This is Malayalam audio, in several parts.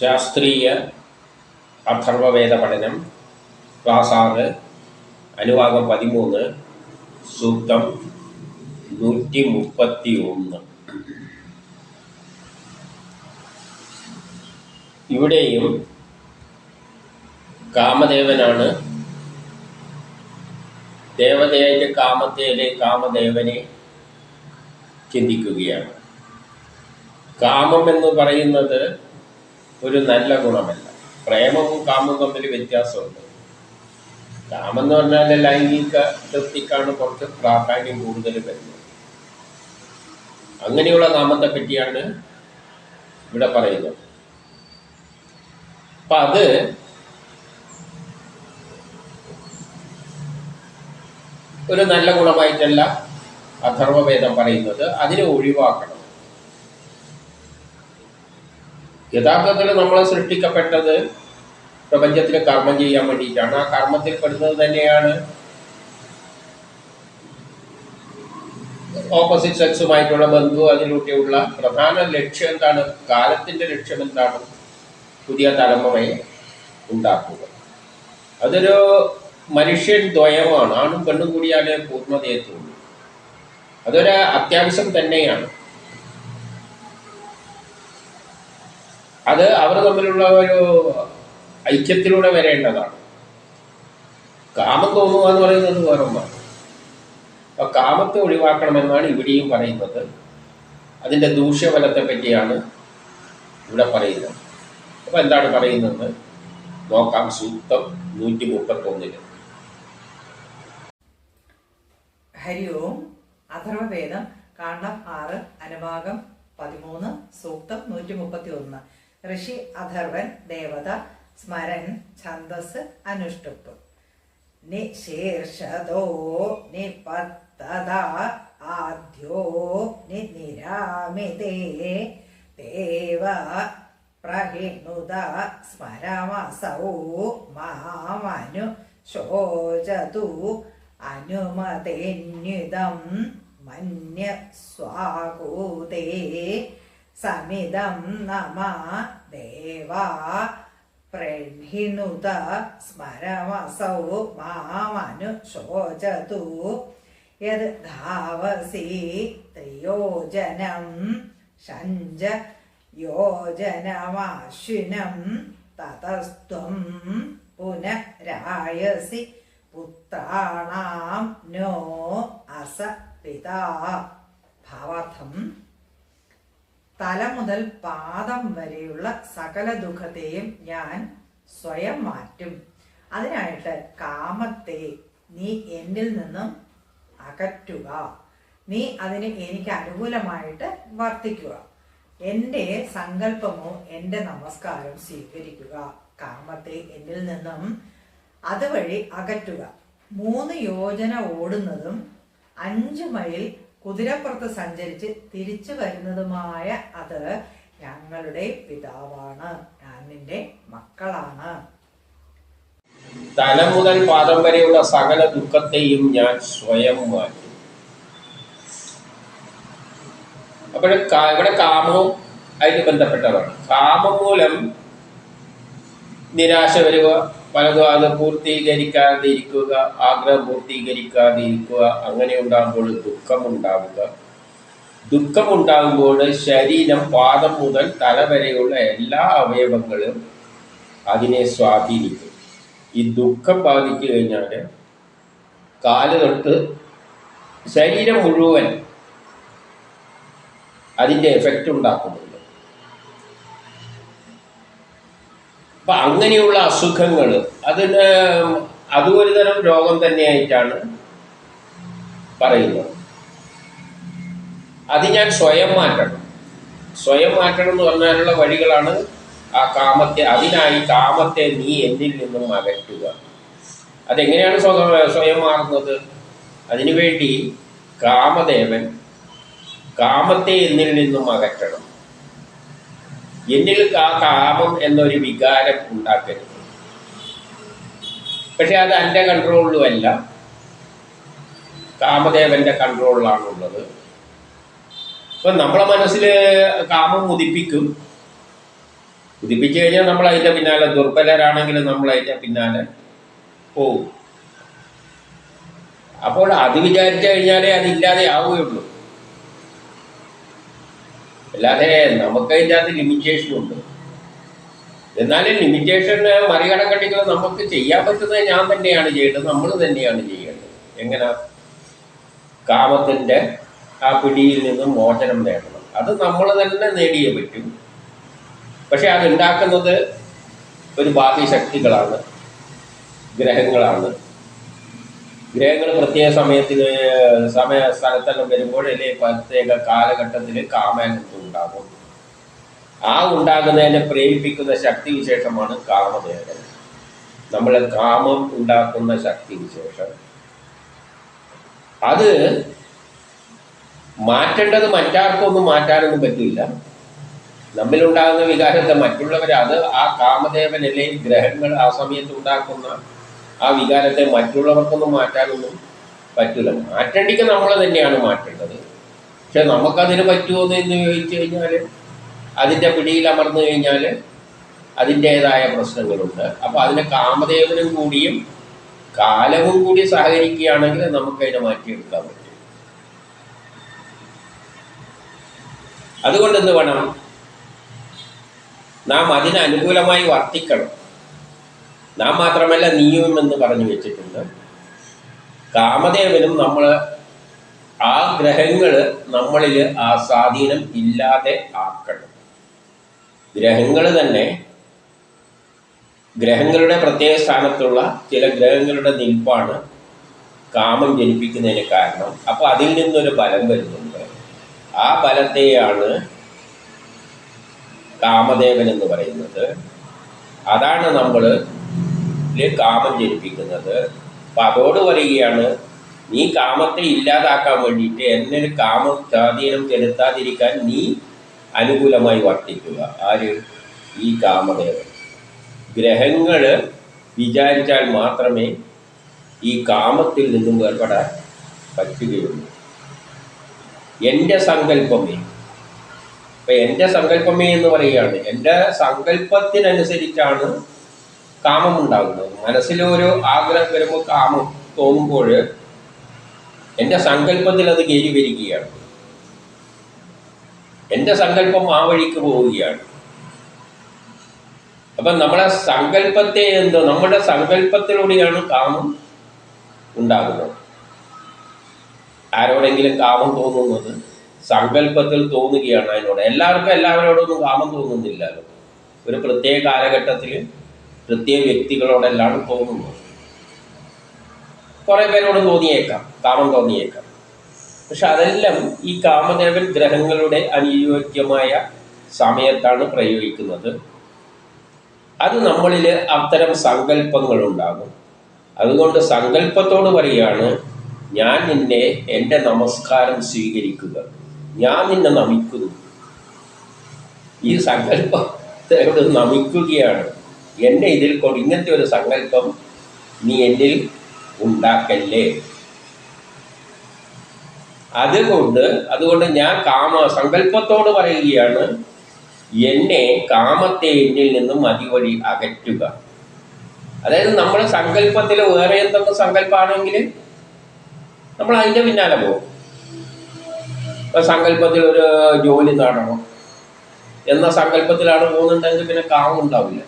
ശാസ്ത്രീയ അഥർവവേദ പഠനം ക്ലാസ് ആറ് അനുവാദം പതിമൂന്ന് സൂക്തം നൂറ്റി മുപ്പത്തി ഒന്ന് ഇവിടെയും കാമദേവനാണ്. ദേവതയുടെ കാമത്തേലെ കാമദേവനെ ചിന്തിക്കുകയാണ്. കാമം എന്ന് പറയുന്നത് ഒരു നല്ല ഗുണമല്ല. പ്രേമവും കാമവും തമ്മിൽ വ്യത്യാസമുണ്ട്. കാമം എന്ന് പറഞ്ഞാൽ ലൈംഗിക തൃപ്തിക്കാണ് കുറച്ച് പ്രാധാന്യം കൂടുതൽ വരുന്നത്. അങ്ങനെയുള്ള കാമത്തെ പറ്റിയാണ് ഇവിടെ പറയുന്നത്. അപ്പൊ അത് ഒരു നല്ല ഗുണമായിട്ടല്ല അഥർവവേദം പറയുന്നത്. അതിനെ ഒഴിവാക്കണം. യഥാർത്ഥത്തിൽ നമ്മൾ സൃഷ്ടിക്കപ്പെട്ടത് പ്രപഞ്ചത്തിൽ കർമ്മം ചെയ്യാൻ വേണ്ടിയിട്ടാണ്. ആ കർമ്മത്തിൽ പെടുന്നത് തന്നെയാണ് ഓപ്പോസിറ്റ് സെക്സുമായിട്ടുള്ള ബന്ധു അതിലൂടെയുള്ള പ്രധാന ലക്ഷ്യം എന്താണ്? കാലത്തിന്റെ ലക്ഷ്യം എന്താണ്? പുതിയ തലമുറയെ ഉണ്ടാക്കുക. അതൊരു മനുഷ്യൻ ദ്വയമാണ്. ആണും പെണ്ണും കൂടിയാലേ പൂർണതയെത്തുള്ളൂ. അതൊരു അത്യാവശ്യം തന്നെയാണ്. അത് അവർ തമ്മിലുള്ള ഒരു ഐക്യത്തിലൂടെ വരേണ്ടതാണ്. കാമം തോന്നുക എന്ന് പറയുന്നത് വേറെ ഒന്നാണ്. കാമത്തെ ഒഴിവാക്കണമെന്നാണ് ഇവിടെയും പറയുന്നത്. അതിന്റെ ദൂഷ്യഫലത്തെ പറ്റിയാണ് ഇവിടെ പറയുന്നത്. അപ്പൊ എന്താണ് പറയുന്നത്? നോക്കാം സൂക്തം നൂറ്റി മുപ്പത്തൊന്നിൽ ഹരി ഓം അഥർവവേദം കാണ്ഡം ആറ് അനുഭാഗം പതിമൂന്ന് സൂക്തം നൂറ്റി മുപ്പത്തി ഒന്ന് ഋഷി അഥർവൻ ദേവത സ്മരൻ ഛന്ദസ് അനുഷ്ടുപ്പ്. നിശീർഷതോ നിപത്തത ആദ്യോ നിരാമിതേ ദേവ പ്രഹിണുത സ്മരമസൗ മാമനു ശോചതു അനുമതേന്യുതം മന്യ സ്വാകൂതേ സമിതം നമ ദേവാ പ്രഹിണുത സ്മരമസൗ മാമനു ശോചതു. യത് ധാവസി ത്രിയോജനം ഷഞ്ച യോജനമാശ്വിനം തതസ്ത്വം പുനരായസി പുത്രാണാം നോ അസ പിതാ ഭാവാർത്ഥം തല മുതൽ പാദം വരെയുള്ള സകല ദുഃഖത്തെയും ഞാൻ സ്വയം മാറ്റും. അതിനായിട്ട് കാമത്തെ നീ എന്നിൽ നിന്നും അകറ്റുക. നീ അതിന് എനിക്ക് അനുകൂലമായിട്ട് വർത്തിക്കുക. എന്റെ സങ്കല്പമോ എന്റെ നമസ്കാരം സ്വീകരിക്കുക. കാമത്തെ എന്നിൽ നിന്നും അതുവഴി അകറ്റുക. മൂന്ന് യോജന ഓടുന്നതും അഞ്ച് മൈൽ കുതിരപ്പുറത്ത് സഞ്ചരിച്ച് തിരിച്ചു വരുന്നതുമായ അത് ഞങ്ങളുടെ പിതാവാണ്. ഞാൻ നിന്റെ മക്കളാണ്. തല മുതൽ പാദം വരെയുള്ള സകല ദുഃഖത്തെയും ഞാൻ സ്വയം മാറ്റി. അപ്പോൾ ഇവിടെ കാമവും അതിന് ബന്ധപ്പെട്ടതാണ് കാമം മൂലം നിരാശ വരിക പലതും അത് പൂർത്തീകരിക്കാതിരിക്കുക ആഗ്രഹം പൂർത്തീകരിക്കാതിരിക്കുക അങ്ങനെ ഉണ്ടാകുമ്പോൾ ദുഃഖമുണ്ടാവുക. ദുഃഖമുണ്ടാകുമ്പോൾ ശരീരം പാദം മുതൽ തല വരെയുള്ള എല്ലാ അവയവങ്ങളും അതിനെ സ്വാധീനിക്കും. ഈ ദുഃഖം ബാധിച്ചു കഴിഞ്ഞാൽ കാൽ തൊട്ട് ശരീരം മുഴുവൻ അതിന്റെ എഫക്റ്റ് ഉണ്ടാക്കുന്നുണ്ട് അപ്പൊ അങ്ങനെയുള്ള അസുഖങ്ങൾ അതിന് അതും ഒരു തരം രോഗം തന്നെയായിട്ടാണ് പറയുന്നത്. അത് ഞാൻ സ്വയം മാറ്റണം. സ്വയം മാറ്റണം എന്ന് പറഞ്ഞാലുള്ള വഴികളാണ് ആ കാമത്തെ അതിനായി കാമത്തെ നീ എന്നിൽ നിന്നും അകറ്റുക. അതെങ്ങനെയാണ് സ്വ- സ്വയം മാറുന്നത്? അതിനുവേണ്ടി കാമദേവൻ കാമത്തെ എന്നിൽ നിന്നും അകറ്റണം. എന്നിൽ ആ കാമം എന്നൊരു വികാരം ഉണ്ടാക്കരുത്. പക്ഷെ അത് എന്റെ കൺട്രോളിലുമല്ല കാമദേവന്റെ കൺട്രോളിലാണുള്ളത് ഇപ്പം നമ്മളെ മനസ്സിൽ കാമം ഉദിപ്പിക്കും. ഉദിപ്പിച്ചു കഴിഞ്ഞാൽ നമ്മൾ അതിന്റെ പിന്നാലെ ദുർബലരാണെങ്കിലും നമ്മൾ അതിന്റെ പിന്നാലെ പോവും. അപ്പോൾ അത് വിചാരിച്ചു കഴിഞ്ഞാലേ അതില്ലാതെ ആവുകയുള്ളൂ. അല്ലാതെ നമുക്ക് അതിന്റെ അകത്ത് ലിമിറ്റേഷൻ ഉണ്ട്. എന്നാലും ലിമിറ്റേഷൻ മറികടക്കണമെങ്കിൽ നമുക്ക് ചെയ്യാൻ പറ്റുന്നത് ഞാൻ തന്നെയാണ് ചെയ്യേണ്ടത് നമ്മൾ തന്നെയാണ് ചെയ്യേണ്ടത്. എങ്ങനെ? കാമത്തിന്റെ ആ പിടിയിൽ നിന്നും മോചനം നേടണം. അത് നമ്മൾ തന്നെ നേടിയേ പറ്റും. പക്ഷെ അതുണ്ടാക്കുന്നത് ഒരു ബാഹ്യശക്തികളാണ് ഗ്രഹങ്ങളാണ്. ഗ്രഹങ്ങൾ പ്രത്യേക സമയത്തിൽ സമയ സ്ഥലത്തെല്ലാം വരുമ്പോൾ അല്ലെങ്കിൽ പ്രത്യേക കാലഘട്ടത്തിൽ കാമാനന്ദം ഉണ്ടാകും ആ ഉണ്ടാകുന്നതിനെ പ്രേരിപ്പിക്കുന്ന ശക്തി വിശേഷമാണ് കാമദേവൻ നമ്മളെ കാമം ഉണ്ടാക്കുന്ന ശക്തി വിശേഷം. അത് മാറ്റേണ്ടത് മറ്റാർക്കൊന്നും മാറ്റാനൊന്നും പറ്റില്ല. നമ്മിലുണ്ടാകുന്ന വികാരത്തെ മറ്റുള്ളവർ അത് ആ കാമദേവൻ അല്ലെങ്കിൽ ഗ്രഹങ്ങൾ ആ സമയത്ത് ഉണ്ടാക്കുന്ന ആ വികാരത്തെ മറ്റുള്ളവർക്കൊന്നും മാറ്റാനൊന്നും പറ്റില്ല മാറ്റേണ്ടിക്ക് നമ്മൾ തന്നെയാണ് മാറ്റേണ്ടത്. പക്ഷെ നമുക്കതിന് പറ്റുമോ എന്ന് ചോദിച്ചു കഴിഞ്ഞാൽ അതിന്റെ പിടിയിൽ അമർന്നു കഴിഞ്ഞാൽ അതിന്റേതായ പ്രശ്നങ്ങളുണ്ട്. അപ്പോൾ അതിനെ കാമദേവനും കൂടിയും കാലവും കൂടി സഹകരിക്കുകയാണെങ്കിൽ നമുക്കതിനെ മാറ്റിയെടുക്കാൻ പറ്റും. അതുകൊണ്ട് എന്ത് വേണം? നാം അതിനനുകൂലമായി വർത്തിക്കണം. നാം മാത്രമല്ല നീയും എന്ന് പറഞ്ഞു വെച്ചിട്ടുണ്ട്. കാമദേവനും നമ്മൾ ആ ഗ്രഹങ്ങൾ നമ്മളിൽ ആ സ്വാധീനം ഇല്ലാതെ ആക്കണം. ഗ്രഹങ്ങൾ തന്നെ ഗ്രഹങ്ങളുടെ പ്രത്യേക സ്ഥാനത്തുള്ള ചില ഗ്രഹങ്ങളുടെ നിൽപ്പാണ് കാമം ജനിപ്പിക്കുന്നതിന് കാരണം. അപ്പോൾ അതിൽ നിന്നൊരു ബലം വരുന്നുണ്ട്. ആ ബലത്തെയാണ് കാമദേവൻ എന്ന് പറയുന്നത്. അതാണ് നമ്മൾ കാമം ജനിപ്പിക്കുന്നത്. അപ്പം അതോട് പറയുകയാണ് നീ കാമത്തെ ഇല്ലാതാക്കാൻ വേണ്ടിയിട്ട് എന്നെ കാമം സ്വാധീനം ചെലുത്താതിരിക്കാൻ നീ അനുകൂലമായി വർത്തിക്കുക. ആര്? ഈ കാമദേവൻ. ഗ്രഹങ്ങൾ വിചാരിച്ചാൽ മാത്രമേ ഈ കാമത്തിൽ നിന്നും വേർപെടാൻ പറ്റുകയുള്ളൂ. എന്റെ സങ്കല്പമേ. ഇപ്പം എന്റെ സങ്കല്പമേ എന്ന് പറയുകയാണ് എന്റെ സങ്കല്പത്തിനനുസരിച്ചാണ് കാമം ഉണ്ടാകുന്നത് മനസ്സിലൊരു ആഗ്രഹം വരുമ്പോൾ കാമം തോന്നുമ്പോൾ എന്റെ സങ്കല്പത്തിൽ അത് കയറി വരികയാണ്. എന്റെ സങ്കല്പം ആ വഴിക്ക് പോവുകയാണ്. അപ്പം നമ്മളെ സങ്കല്പത്തെ എന്തോ നമ്മുടെ സങ്കല്പത്തിലൂടെയാണ് കാമം ഉണ്ടാകുന്നത്. ആരോടെങ്കിലും കാമം തോന്നുന്നത് സങ്കല്പത്തിൽ തോന്നുകയാണ് അതിനോട്. എല്ലാവർക്കും എല്ലാവരോടൊന്നും കാമം തോന്നുന്നില്ലല്ലോ. ഒരു പ്രത്യേക കാലഘട്ടത്തിൽ പ്രത്യേക വ്യക്തികളോടെല്ലാം തോന്നുന്നത് കുറേ പേരോട് തോന്നിയേക്കാം കാമം തോന്നിയേക്കാം. പക്ഷെ അതെല്ലാം ഈ കാമദേവൻ ഗ്രഹങ്ങളുടെ അനുയോജ്യമായ സമയത്താണ് പ്രയോഗിക്കുന്നത്. അത് നമ്മളിൽ അത്തരം സങ്കല്പങ്ങളുണ്ടാകും. അതുകൊണ്ട് സങ്കല്പത്തോട് പറയുകയാണ് ഞാൻ നിന്നെ എന്റെ നമസ്കാരം സ്വീകരിക്കുക. ഞാൻ നിന്നെ നമിക്കുന്നു. ഈ സങ്കല്പത്തോട് നമിക്കുകയാണ്. എന്നെ ഇതിൽ കൊണ്ട് ഇങ്ങനത്തെ ഒരു സങ്കല്പം നീ എന്നിൽ ഉണ്ടാക്കല്ലേ? അതുകൊണ്ട് അതുകൊണ്ട് ഞാൻ കാമ സങ്കല്പത്തോട് പറയുകയാണ് എന്നെ കാമത്തെ എന്നിൽ നിന്നും അതിവഴി അകറ്റുക. അതായത് നമ്മൾ സങ്കല്പത്തിൽ വേറെ എന്തെങ്കിലും സങ്കല്പമാണെങ്കിൽ നമ്മൾ അതിന്റെ പിന്നാലെ പോകും. ഇപ്പം സങ്കല്പത്തിൽ ഒരു ജോലി നേടണം എന്ന സങ്കല്പത്തിലാണ് പോകുന്നുണ്ടെങ്കിൽ പിന്നെ കാമം ഉണ്ടാവില്ല.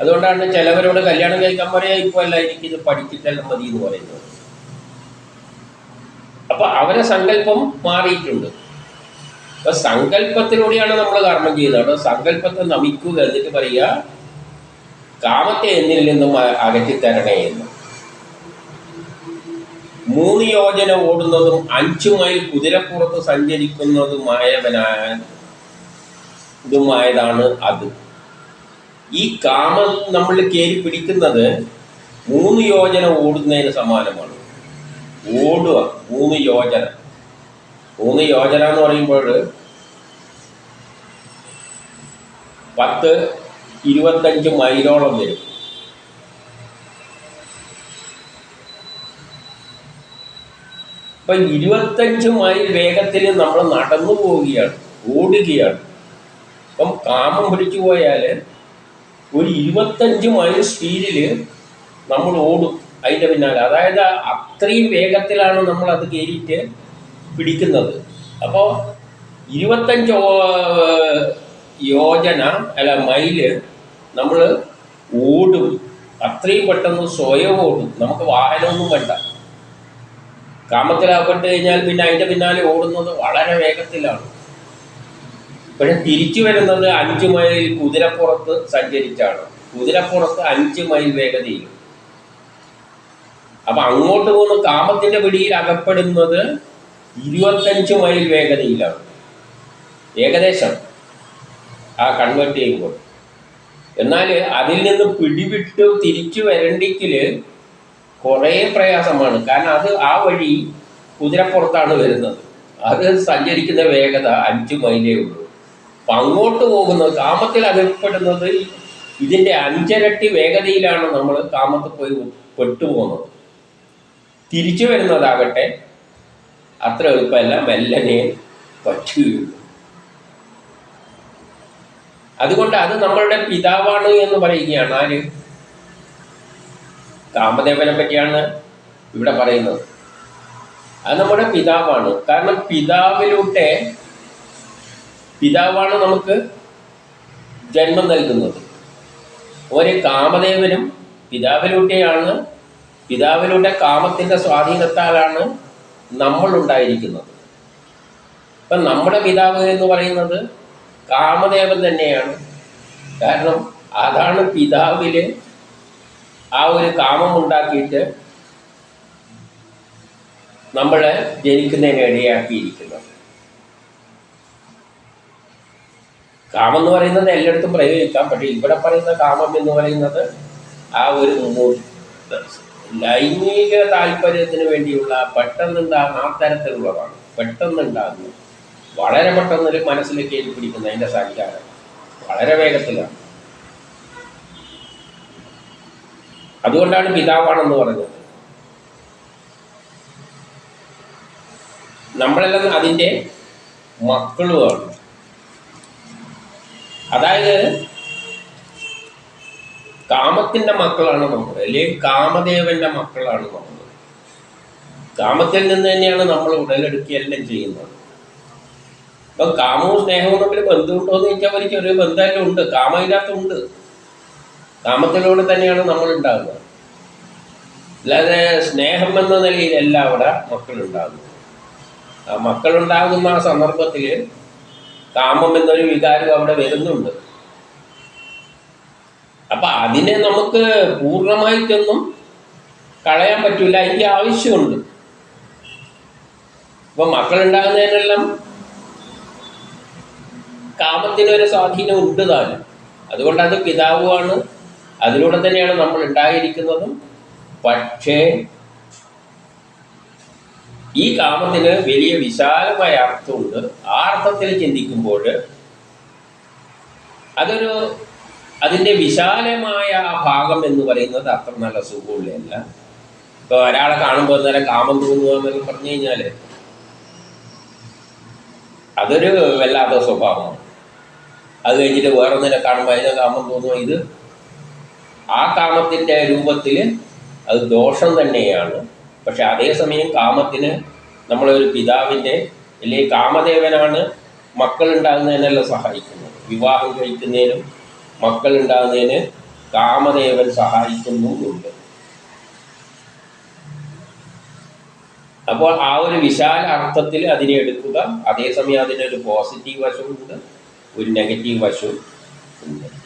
അതുകൊണ്ടാണ് ചിലവരോട് കല്യാണം കഴിക്കാൻ പറയാ ഇപ്പോൾ അല്ല എനിക്ക് ഇത് പഠിച്ചിട്ടെല്ലാം മതി എന്ന് പറയുന്നത്. അപ്പൊ അവരെ സങ്കല്പം മാറിയിട്ടുണ്ട്. അപ്പൊ സങ്കല്പത്തിലൂടെയാണ് നമ്മൾ കർമ്മം ചെയ്യുന്നത്. സങ്കല്പത്തെ നമിക്കുക എന്നിട്ട് പറയുക കാമത്തെ എന്നിൽ നിന്നും അകറ്റി അകറ്റിത്തരണേ എന്ന്. മൂന്ന് യോജന ഓടുന്നതും അഞ്ചു മൈൽ കുതിരപ്പുറത്ത് സഞ്ചരിക്കുന്നതുമായവനായ ഇതുമായതാണ് അത്. ഈ കാമം നമ്മൾ കയറി പിടിക്കുന്നത് മൂന്ന് യോജന ഓടുന്നതിന് സമാനമാണ്. ഓടുക മൂന്ന് യോജന. മൂന്ന് യോജന എന്ന് പറയുമ്പോൾ പത്ത് ഇരുപത്തഞ്ച് മൈലോളം വരും. അപ്പൊ ഇരുപത്തഞ്ച് മൈൽ വേഗത്തിൽ നമ്മൾ നടന്നു പോവുകയാണ് ഓടുകയാണ്. അപ്പം കാമം പിടിച്ചു പോയാൽ ഒരു ഇരുപത്തഞ്ച് മൈൽ സ്പീഡിൽ നമ്മൾ ഓടും. അതിന്റെ പിന്നാലെ. അതായത് അത്രയും വേഗത്തിലാണ് നമ്മൾ അത് കയറിയിട്ട് പിടിക്കുന്നത്. അപ്പോൾ ഇരുപത്തഞ്ച് യോജന അല്ല മൈൽ നമ്മൾ ഓടും. അത്രയും പെട്ടെന്ന് സ്വയം ഓടും. നമുക്ക് വാഹനമൊന്നും വേണ്ട. കാമത്തിലാപ്പെട്ട് കഴിഞ്ഞാൽ പിന്നെ അതിന്റെ പിന്നാലെ ഓടുന്നത് വളരെ വേഗത്തിലാണ്. പക്ഷെ തിരിച്ചു വരുന്നത് അഞ്ച് മൈൽ കുതിരപ്പുറത്ത് സഞ്ചരിച്ചാണ്. കുതിരപ്പുറത്ത് അഞ്ച് മൈൽ വേഗതയിൽ. അപ്പൊ അങ്ങോട്ട് പോകുന്ന കാമത്തിന്റെ പിടിയിൽ അകപ്പെടുന്നത് ഇരുപത്തഞ്ച് മൈൽ വേഗതയിലാണ്. ഏകദേശം ആ കൺവേർട്ട് ചെയ്യുമ്പോൾ. എന്നാൽ അതിൽ നിന്ന് പിടിവിട്ട് തിരിച്ചു വരണ്ടെങ്കിൽ കുറേ പ്രയാസമാണ്. കാരണം അത് ആ വഴി കുതിരപ്പുറത്താണ് വരുന്നത്. അത് സഞ്ചരിക്കുന്ന വേഗത അഞ്ച് മൈലേ ഉള്ളൂ. അങ്ങോട്ട് പോകുന്നത് കാമത്തിൽ അകപ്പെടുന്നത് ഇതിന്റെ അഞ്ചരട്ടി വേഗതയിലാണ് നമ്മൾ കാമത്ത് പോയി പെട്ടുപോകുന്നത്. തിരിച്ചു വരുന്നതാകട്ടെ അത്ര എളുപ്പമല്ല മെല്ലനെ പറ്റുകയുള്ളൂ. അതുകൊണ്ട് അത് നമ്മളുടെ പിതാവാണ് എന്ന് പറയുകയാണ് ആര്? കാമദേവനെ പറ്റിയാണ് ഇവിടെ പറയുന്നത്. അത് നമ്മുടെ പിതാവാണ്. കാരണം പിതാവിലൂടെ പിതാവാണ് നമുക്ക് ജന്മം നൽകുന്നത്. ഒരു കാമദേവനും പിതാവിലൂടെയാണ് പിതാവിലൂടെ കാമത്തിന്റെ സ്വാധീനത്താലാണ് നമ്മൾ ഉണ്ടായിരിക്കുന്നത്. ഇപ്പം നമ്മുടെ പിതാവ് എന്ന് പറയുന്നത് കാമദേവൻ തന്നെയാണ്. കാരണം അതാണ് പിതാവിൽ ആ ഒരു കാമം ഉണ്ടാക്കിയിട്ട് നമ്മളെ ജനിക്കുന്നതിന് ഇടയാക്കിയിരിക്കുന്നത് കാമം എന്ന് പറയുന്നത് എല്ലായിടത്തും പ്രയോഗിക്കാം. പക്ഷേ ഇവിടെ പറയുന്ന കാമം എന്ന് പറയുന്നത് ആ ഒരു ലൈംഗിക താല്പര്യത്തിന് വേണ്ടിയുള്ള പെട്ടെന്നുണ്ടാകുന്ന ആ തരത്തിലുള്ളതാണ്. പെട്ടെന്നുണ്ടാകുന്നത് വളരെ പെട്ടെന്ന് ഒരു മനസ്സിലേക്ക് എഴുതി പിടിക്കുന്ന അതിന്റെ സഞ്ചാരം വളരെ വേഗത്തിലാണ്. അതുകൊണ്ടാണ് പിതാവാണെന്ന് പറഞ്ഞത്. നമ്മളെല്ലാം അതിന്റെ മക്കളുമാണ്. അതായത് കാമത്തിന്റെ മക്കളാണ് നമ്മൾ അല്ലെങ്കിൽ കാമദേവന്റെ മക്കളാണ് നമ്മൾ. കാമത്തിൽ നിന്ന് തന്നെയാണ് നമ്മൾ ഉടലെടുക്കുകയെല്ലാം ചെയ്യുന്നത്. അപ്പൊ കാമവും സ്നേഹവും തമ്മിൽ ബന്ധമുണ്ടോ എന്ന് ചോദിച്ചാൽ ഒരു ബന്ധമെല്ലാം ഉണ്ട് കാമമില്ലാത്തുണ്ട് കാമത്തിലൂടെ തന്നെയാണ് നമ്മൾ ഉണ്ടാകുന്നത് അല്ലാതെ സ്നേഹം എന്ന നിലയിലല്ല അവിടെ മക്കളുണ്ടാകുന്നത് ആ മക്കളുണ്ടാകുന്ന ആ സന്ദർഭത്തിൽ കാമം എന്നൊരു വികാരം അവിടെ വരുന്നുണ്ട്. അപ്പൊ അതിനെ നമുക്ക് പൂർണമായിട്ടൊന്നും കളയാൻ പറ്റില്ല അതിന്റെ ആവശ്യമുണ്ട്. ഇപ്പൊ മക്കളുണ്ടാകുന്നതിനെല്ലാം കാമത്തിനൊരു സ്വാധീനം ഉണ്ട് താനും. അതുകൊണ്ട് അത് പിതാവുമാണ്. അതിലൂടെ തന്നെയാണ് നമ്മൾ ഉണ്ടായിരിക്കുന്നതും. പക്ഷേ ഈ കാമത്തിന് വലിയ വിശാലമായ അർത്ഥമുണ്ട്. ആ അർത്ഥത്തിൽ ചിന്തിക്കുമ്പോൾ അതൊരു അതിന്റെ വിശാലമായ ആ ഭാഗം എന്ന് പറയുന്നത് അത്ര നല്ല സുഖമുള്ളതല്ല. ഇപ്പോൾ ഒരാളെ കാണുമ്പോൾ നേരം കാമം തോന്നുക എന്നൊക്കെ പറഞ്ഞു കഴിഞ്ഞാൽ അതൊരു വല്ലാത്ത സ്വഭാവമാണ്. അത് കഴിഞ്ഞിട്ട് വേറെ നില കാണുമ്പോൾ അതിനെ കാമം തോന്നുക ഇത് ആ കാമത്തിന്റെ രൂപത്തിൽ അത് ദോഷം തന്നെയാണ്. പക്ഷെ അതേസമയം കാമത്തിന് നമ്മളൊരു പിതാവിന്റെ അല്ലെങ്കിൽ കാമദേവനാണ് മക്കളുണ്ടാകുന്നതിനെല്ലാം സഹായിക്കുന്നത്. വിവാഹം കഴിക്കുന്നതിനും മക്കളുണ്ടാകുന്നതിന് കാമദേവൻ സഹായിക്കുന്നുമുണ്ട് അപ്പോൾ ആ ഒരു വിശാല അർത്ഥത്തിൽ അതിനെ എടുക്കുക. അതേസമയം അതിനൊരു പോസിറ്റീവ് വശമുണ്ട് ഒരു നെഗറ്റീവ് വശവും ഉണ്ട്.